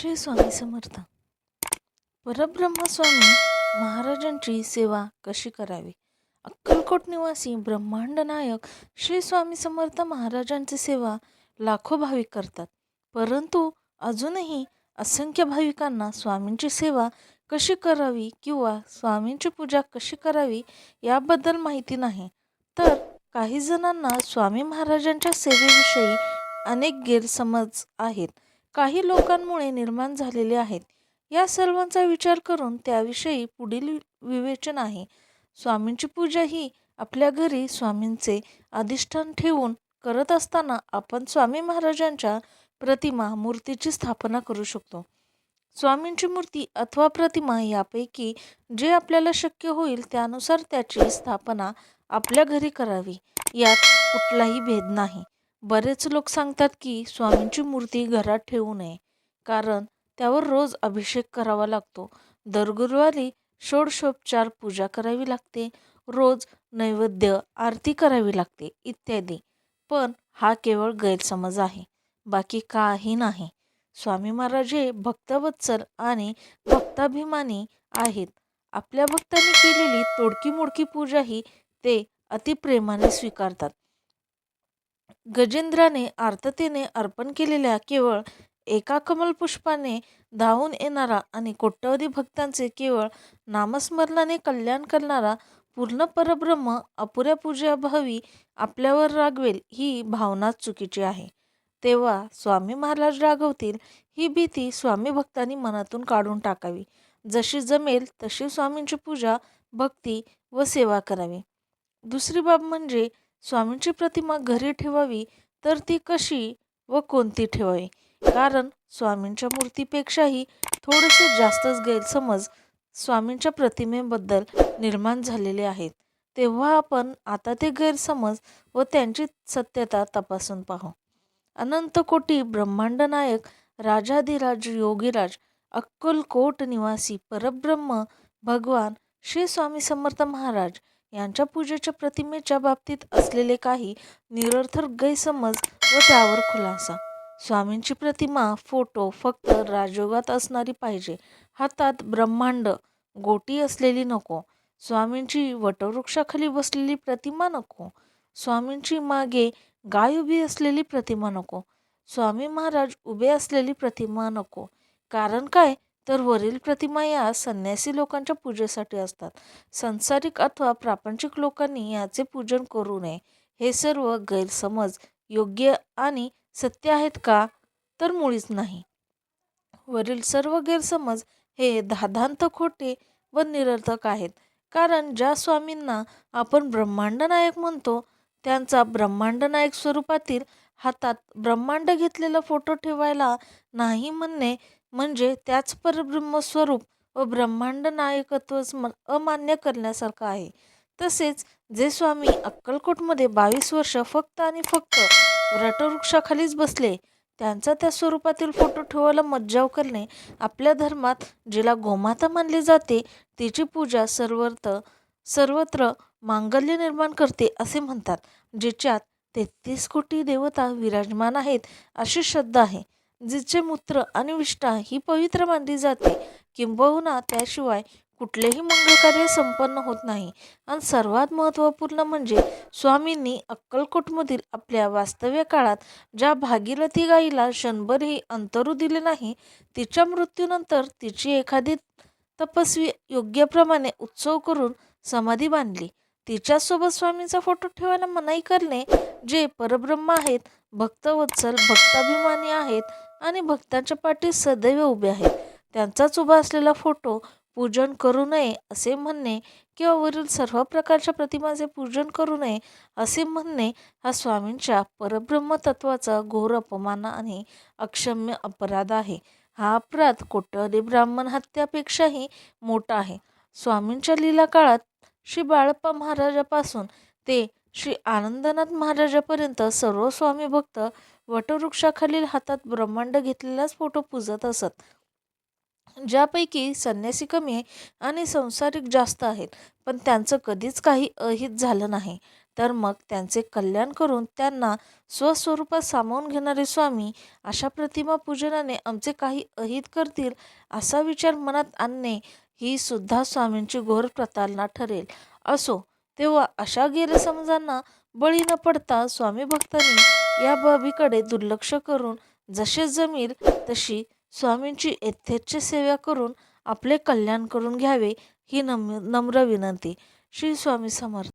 श्री स्वामी समर्थ. परब्रह्मस्वामी महाराजांची सेवा कशी करावी? अक्कलकोट निवासी ब्रह्मांड नायक श्री स्वामी समर्थ महाराजांची सेवा लाखो भाविक करतात. परंतु अजूनही असंख्य भाविकांना स्वामींची सेवा कशी करावी किंवा स्वामींची पूजा कशी करावी याबद्दल माहिती नाही. तर काही जणांना स्वामी महाराजांच्या सेवेविषयी अनेक गैरसमज आहेत. काही लोकांमुळे निर्माण झालेले आहेत. या सर्वांचा विचार करून त्याविषयी पुढील विवेचन आहे. स्वामींची पूजा ही आपल्या घरी स्वामींचे अधिष्ठान ठेवून करत असताना आपण स्वामी महाराजांच्या प्रतिमा मूर्तीची स्थापना करू शकतो. स्वामींची मूर्ती अथवा प्रतिमा यापैकी जे आपल्याला शक्य होईल त्यानुसार त्याची स्थापना आपल्या घरी करावी. यात कुठलाही भेद नाही. बरेच लोक सांगतात की स्वामींची मूर्ती घरात ठेवू नये कारण त्यावर रोज अभिषेक करावा लागतो. दर गुरुवारी षोडशोपचार पूजा करावी लागते रोज नैवेद्य आरती करावी लागते इत्यादी. पण हा केवळ गैरसमज आहे बाकी काही नाही. स्वामी महाराज हे भक्तवत्सल आणि भक्ताभिमानी आहेत. आपल्या भक्तांनी केलेली तोडकी मोडकी पूजाही ते अतिप्रेमाने स्वीकारतात. गजेंद्राने आर्ततेने अर्पण केलेल्या केवळ एका कमलपुष्पाने धावून येणारा आणि कोट्यवधी भक्तांचे केवळ नामस्मरणाने कल्याण करणारा पूर्ण परब्रह्म अपुऱ्या पूजाभावी आपल्यावर रागवेल ही भावना चुकीची आहे. तेव्हा स्वामी महाराज रागवतील ही भीती स्वामी भक्तांनी मनातून काढून टाकावी. जशी जमेल तशी स्वामींची पूजा भक्ती व सेवा करावी. दुसरी बाब म्हणजे स्वामींची प्रतिमा घरी ठेवावी तर ती कशी व कोणती ठेवावी? कारण स्वामींच्या मूर्तीपेक्षाही थोडेसे जास्तच गैरसमज स्वामींच्या प्रतिमेबद्दल निर्माण झालेले आहेत. तेव्हा आपण आता ते गैरसमज व त्यांची सत्यता तपासून पाहू. अनंतकोटी ब्रह्मांड नायक राजाधिराज योगीराज अक्कलकोट निवासी परब्रह्म भगवान श्री स्वामी समर्थ महाराज यांच्या पूजेच्या प्रतिमेच्या बाबतीत असलेले काही निरर्थक गैरसमज व त्यावर खुलासा. स्वामींची प्रतिमा फोटो फक्त राजयोगात असणारी पाहिजे. हातात ब्रह्मांड गोटी असलेली नको. स्वामींची वटवृक्षाखाली बसलेली प्रतिमा नको. स्वामींची मागे गाय उभी असलेली प्रतिमा नको. स्वामी महाराज उभे असलेली प्रतिमा नको. कारण काय? तर वरील प्रतिमा या संन्यासी लोकांच्या पूजेसाठी असतात. संसारिक अथवा प्रापंचिक लोकांनी याचे पूजन करू नये. हे सर्व गैरसमज योग्य आणि सत्य आहेत का? तर मुळीच नाही. वरील सर्व गैरसमज हे धाधांत खोटे व निरर्थक आहेत. कारण ज्या स्वामींना आपण ब्रह्मांड नायक म्हणतो त्यांचा ब्रह्मांड नायक स्वरूपातील हातात ब्रह्मांड घेतलेला फोटो ठेवायला नाही म्हणणे म्हणजे त्याच परब्रह्मस्वरूप व ब्रह्मांड नायकत्व अमान्य करण्यासारखं आहे. तसेच जे स्वामी अक्कलकोटमध्ये बावीस वर्ष फक्त आणि फक्त वटवृक्षाखालीच बसले त्यांचा त्या स्वरूपातील फोटो ठेवायला मज्जाव करणे आपल्या धर्मात जिला गोमाता मानली जाते तिची पूजा सर्वत्र सर्वत्र मांगल्य निर्माण करते असे म्हणतात जिच्यात तेहतीस कोटी देवता विराजमान आहेत अशी श्रद्धा आहे. जिचे मूत्र आणि विष्ठा ही पवित्र मानली जाते. किंबहुना त्याशिवाय कुठलेही मंगलकार्य संपन्न होत नाही. आणि सर्वात महत्त्वपूर्ण म्हणजे स्वामींनी अक्कलकोटमधील आपल्या वास्तव्य काळात ज्या भागीरथी गाईला क्षणभरही अंतरू दिले नाही तिच्या मृत्यूनंतर तिची एखादी तपस्वी योग्यप्रमाणे उत्सव करून समाधी बांधली. तिच्यासोबत स्वामींचा फोटो ठेवायला मनाई करणे जे परब्रह्म आहेत भक्तवत्सल भक्ताभिमानी आहेत आणि भक्तांच्या पाठी सदैव उभे आहेत. त्यांचाच उभा असलेला फोटो पूजन करू नये असे म्हणणे किंवा वरील सर्व प्रकारच्या प्रतिमाचे पूजन करू नये असे म्हणणे हा स्वामींच्या परब्रह्म तत्वाचा घोर अपमान आणि अक्षम्य अपराध आहे. हा अपराध कोट्यवधी ब्राह्मण हत्यापेक्षाही मोठा आहे. स्वामींच्या लीला काळात श्री बाळप्पा महाराजापासून ते श्री आनंदनाथ महाराजापर्यंत सर्व स्वामी भक्त वटवृक्षाखालील हातात ब्रह्मांड घेतलेलाच फोटो पूजत असत. ज्यापैकी संन्यासी कमी आहे आणि संसारिक जास्त आहेत. पण त्यांचं कधीच काही अहित झालं नाही. तर मग त्यांचे कल्याण करून त्यांना स्वस्वरूपात सामावून घेणारे स्वामी अशा प्रतिमा पूजनाने आमचे काही अहित करतील असा विचार मनात आणणे ही सुद्धा स्वामींची घोर प्रतारणा ठरेल. असो तेव्हा अशा गैरसमजांना बळी न पडता स्वामी भक्तांनी या बाबीकडे दुर्लक्ष करून जसे जमेल तशी स्वामींची यथेच्छ सेवा करून आपले कल्याण करून घ्यावे ही नम नम्र विनंती. श्री स्वामी समर्थ.